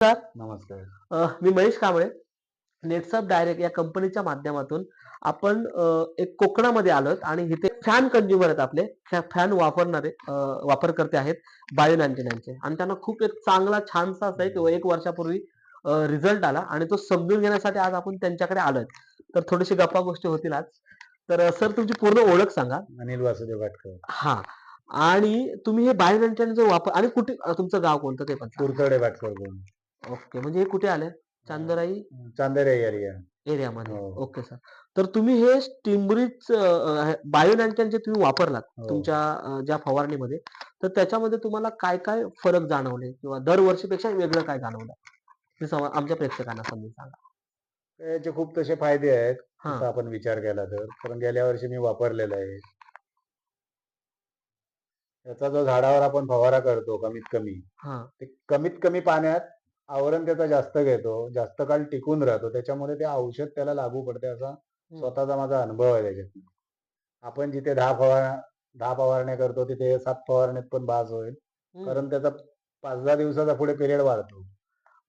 नमस्कार. मी महेश कांबळे नेटसप डायरेक्ट या कंपनीच्या माध्यमातून आपण एक कोकणामध्ये आलोत आणि इथे फॅन कंझ्युमर आहेत आपले. फॅन वापरणारे वापरकर्ते आहेत बायो यांचे आणि त्यांना खूप एक चांगला छानसा असा एक एक वर्षापूर्वी रिझल्ट आला आणि तो समजून घेण्यासाठी आज आपण त्यांच्याकडे आलोय. तर थोडीशी गप्पा गोष्टी होतील आज. तर सर तुमची पूर्ण ओळख सांगा. अनिल वासुदेव भाटकर हा. आणि तुम्ही हे बायो जो वापर आणि कुठे तुमचं गाव कोणतं ते पण. कुरतडे भाटकर बोल ओके. म्हणजे हे कुठे आले चांदराई चांदेरे एरिया. एरियामध्ये. हो. Okay sir. तर तुम्ही हे स्टिंबरीच बायोनॅन्टन जे तुम्ही वापरलात हो. तुमच्या अ, ज्या फवारणीमध्ये. तर त्याच्यामध्ये तुम्हाला काय काय फरक जाणवले किंवा दरवर्षीपेक्षा वेगळं काय जाणवलं? ते सम- आमच्या प्रेक्षकांना समजून सांगा. याचे खूप तसे फायदे आहेत हा. आपण विचार केला तर. कारण गेल्या वर्षी मी वापरलेला आहे. त्याचा जो झाडावर आपण फवारा करतो कमीत कमी हा. ते कमीत कमी पाण्यात आवरण त्याचा जास्त घेतो जास्त काळ टिकून राहतो त्याच्यामुळे ते औषध त्याला लागू पडते असा स्वतःचा माझा अनुभव आहे त्याच्यात आपण जिथे दहा फवार दहा फवारण्या करतो तिथे सात फवारण्यात पण बाज होईल. कारण त्याचा पाच दहा दिवसाचा पुढे पिरियड वाढतो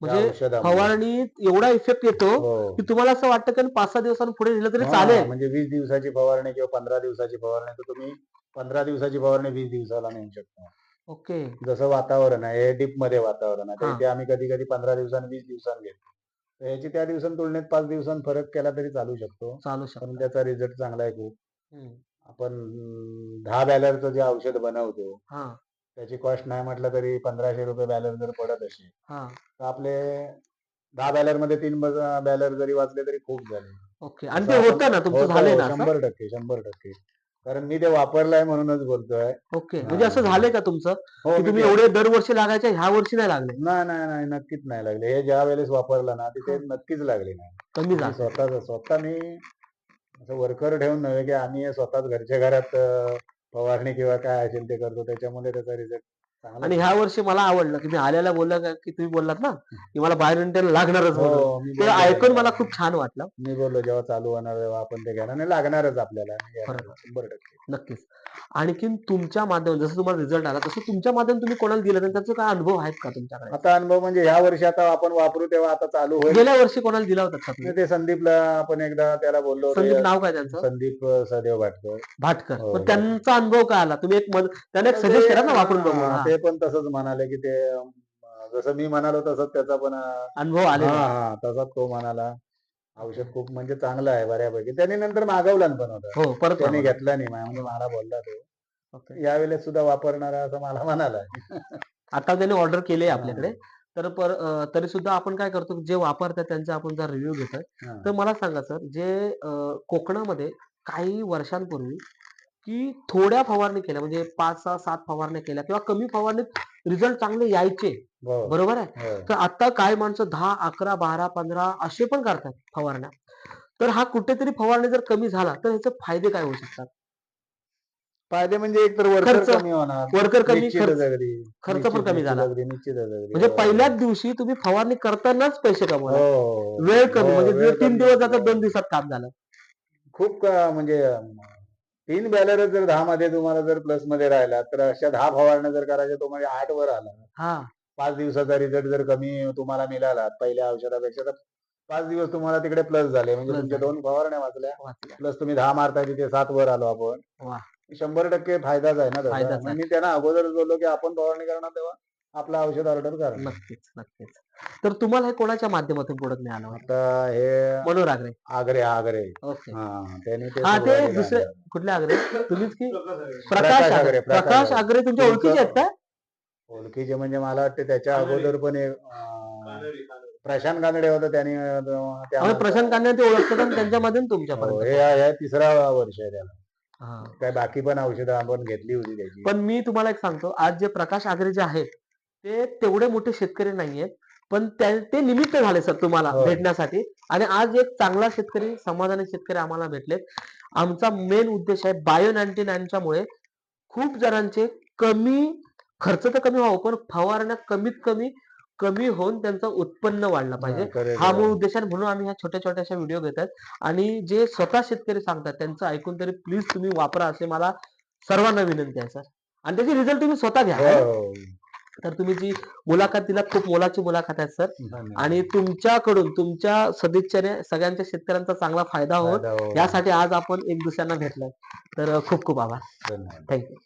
म्हणजे औषधामुळे. फवारणीत एवढा इफेक्ट येतो हो. की तुम्हाला असं वाटतं की पाच सहा दिवसांनी पुढे दिलं तरी हा, चालेल म्हणजे वीस दिवसाची फवारणी किंवा पंधरा दिवसाची फवारणी तर तुम्ही पंधरा दिवसाची फवारणी वीस दिवसाला नेऊ शकता ओके. जसं वातावरण आहे हे डीपमध्ये वातावरण आहे. हा. इथे आम्ही कधी कधी पंधरा दिवसांनी वीस दिवसांनी घेतो तर याची त्या दिवसां तुलनेत पाच दिवसांत फरक केला तरी चालू शकतो. चालू पण शकतो. त्याचा रिझल्ट चांगला आहे खूप. हम्म. आपण अं, दहा बॅलरचं जे औषध बनवतो हा. त्याची कॉस्ट नाही म्हटलं तरी पंधराशे रुपये बॅलर जर पडत असेल हा. तर आपले दहा बॅलरमध्ये तीन बॅलर जरी वाचले तरी खूप झाले. ओके. आणि असं ते आपण- होतं ना तुमचं होतं, झालंय ना असं? शंभर टक्के शंभर टक्के. कारण मी ते वापरलंय म्हणूनच बोलतोय. ओके. म्हणजे असं. झालंय का तुमचं? हो की मी तुम्ही ते- एवढे दरवर्षी लागायचे ह्या वर्षी नाही लागले? नाही नाही नाही नक्कीच नाही लागले. हे ज्या वेळेस वापरलं ना तिथे. नक्कीच लागले नाही. कमी मी झालं. स्वतः स्वतः मी असं वर्कर ठेवून नव्हे की आम्ही हे स्वतःच घरच्या घरात अं, फवारणी किंवा काय असेल ते करतो त्याच्यामुळे त्याचा रिझल्ट आणि. ह्या वर्षी मला आवडलं. की मी आल्याला बोलला का- तुम्ही बोललात ना की मला बाहेर लागणारच म्हणून. हो मी ते बोललो ऐकून. मला खूप छान वाटलं. मी बोललो जेव्हा चालू होणार तेव्हा आपण ते घेणार नाही लागणारच आपल्याला. बरोबर. शंभर टक्के. नक्कीच. आणखीन तुमच्या माध्यमातून जसं तुम्हाला रिझल्ट आला तसं तुमच्या माध्यमातून तुम्ही कोणाला दिलं? तर त्याचे काय अनुभव आहेत का तुमच्याकडे? आता अनुभव म्हणजे ह्या वर्षी आता आपण वापरू तेव्हा आता चालू होईल. गेल्या वर्षी कोणाला दिला होता का तुम्ही? ते संदीपला आपण एकदा त्याला बोललो होतो, संदीप नाव काय त्यांचं? संदीप सदेव भाटकर. भाटकर. हो, त्यांचा अनुभव काय आला? तुम्ही एक मद- त्याने एक सजेस्ट केला ना वापरून बघू हा, हा. ते पण तसंच म्हणाले की ते जसं मी म्हणालो तसंच त्याचा पण अनुभव हा आलेला हा तसाच तो म्हणाला औषध खूप म्हणजे चांगलं आहे बऱ्यापैकी त्यांनी नंतर मागवलं पण होतं हो परत त्यांनी. घेतला नाही म्हणजे मला बोलला तो. यावेळेस सुद्धा वापरणार असं मला म्हणाला आता त्यांनी ऑर्डर केली. आपल्याकडे तर पर तरी सुद्धा आपण काय करतो जे वापरतात त्यांचा आपण जर रिव्ह्यू घेतोय. तर मला सांगा सर जे कोकणामध्ये काही वर्षांपूर्वी की थोड्या फवारणी केल्या म्हणजे पाच सहा सात फवारण्या केल्या किंवा कमी फवारणीत रिझल्ट चांगले यायचे हो, बरोबर आहे हो. तर आता काय माणसं दहा अकरा बारा पंधरा असे पण करतात फवारण्या तर हा कुठेतरी फवारणी जर कमी झाला तर ह्याचे फायदे काय होऊ शकतात फायदे म्हणजे एक तर वर्कर. कमी होणार वर्कर कमी खर्च पण कमी झाला. म्हणजे हो. पहिल्याच दिवशी तुम्ही फवारणी करतानाच पैसे कमवला वेळ कमी म्हणजे तीन. दिवस जातात. दोन दिवसात काम झालं खूप म्हणजे तीन बॅलर जर दहा मध्ये तुम्हाला जर प्लसमध्ये राहिला तर अशा दहा फवारण्या जर करायच्या तो म्हणजे आठ वर आला. हा. पाच दिवसाचा रिझल्ट जर कमी तुम्हाला मिळाला पहिल्या औषधापेक्षा तर पाच दिवस तुम्हाला तिकडे प्लस झाले. म्हणजे तुमच्या. दोन फवारण्या वाचल्या. प्लस तुम्ही दहा मारता तिथे सात वर आलो आपण. शंभर टक्के फायदाच आहे ना मी त्यांना अगोदर बोललो की आपण फवारणी करणार तेव्हा आपलं औषध ऑर्डर करणार नक्कीच नक्कीच. तर तुम्हाला हे कोणाच्या माध्यमातून प्रोडक्ट मिळालं? होतं? आता हे मनोहर आगरे. आगरे आगरे. ओके. हा त्यांनी ते हा ते सुरुवातीला दुसरे आणलं. कुठले आगरे? तुम्हीच की? प्रकाश प्रकाश आगरे. आगरे, प्रकाश प्रकाश आगरे. आगरे तुमच्या तुमचं- ओळखीचे आहेत का? ओळखीचे म्हणजे मला वाटते त्याच्या अगोदर पण एक, अं, प्रशांत कानडे होता त्यांनी अं, आम्ही प्रशांत कांदे ते ओळखतात आणि त्यांच्यामधून हो, तुमच्यापर्यंत हे हे तिसरा वर्ष आहे त्याला. हा. काय बाकी पण औषधं आपण घेतली होती त्याची. पण मी तुम्हाला एक सांगतो आज जे प्रकाश आगरे जे आहेत ते तेवढे मोठे शेतकरी नाहीयेत. पण ते निमित्त झाले सर तुम्हाला हो. भेटण्यासाठी. आणि आज एक चांगला शेतकरी समाधानी शेतकरी आम्हाला भेटलेत. आमचा मेन उद्देश आहे बायो नाईन्टी नाईनच्यामुळे खूप जणांचे कमी खर्च तर कमी व्हावं पण फवारण्या कमीत कमी कमी होऊन त्यांचं उत्पन्न वाढलं पाहिजे. हा. मूळ उद्देश आहे. म्हणून आम्ही ह्या छोट्या छोट्याशा व्हिडिओ घेतात आणि जे स्वतः शेतकरी सांगतात त्यांचं ऐकून तरी प्लीज तुम्ही वापरा असे मला सर्वांना विनंती आहे सर. आणि त्याचे रिझल्ट तुम्ही स्वतः घ्या. हो. तर तुम्ही जी मुलाखत दिलात खूप मोलाची मुलाखत आहे सर. आणि तुमच्याकडून तुमच्या सदिच्छेने सगळ्यांच्या शेतकऱ्यांचा चांगला फायदा होत. फायदा हो. यासाठी आज आपण एक दुसऱ्यांना भेटलोय. तर खूप खूप आभार. धन्यवाद. थँक्यू